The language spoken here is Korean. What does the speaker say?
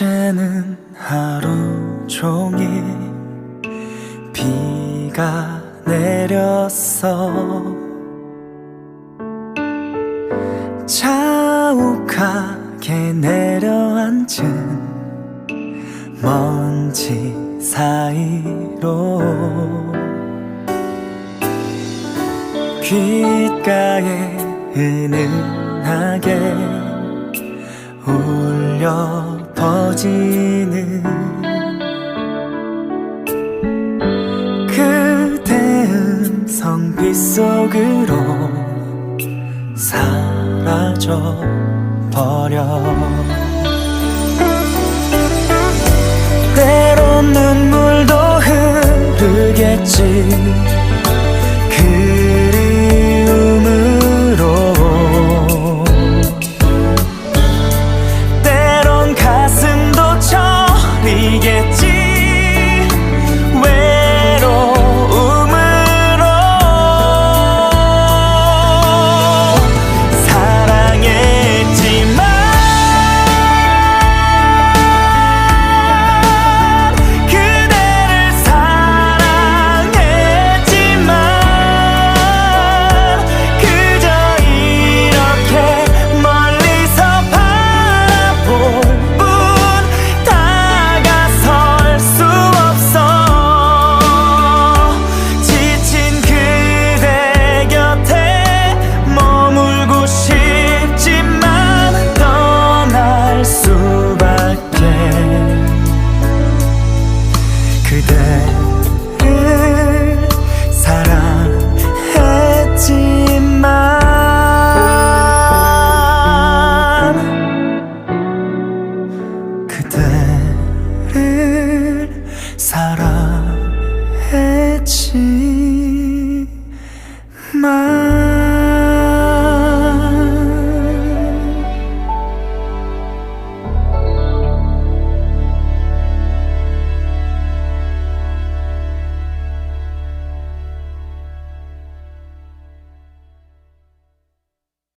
어제는 하루 종일 비가 내렸어 자욱하게 내려앉은 먼지 사이로 귓가에 은은하게 울려 퍼지는 그대 음성 빗속으로 사라져 버려. 때론 눈물도 흐르겠지. 그 사랑했지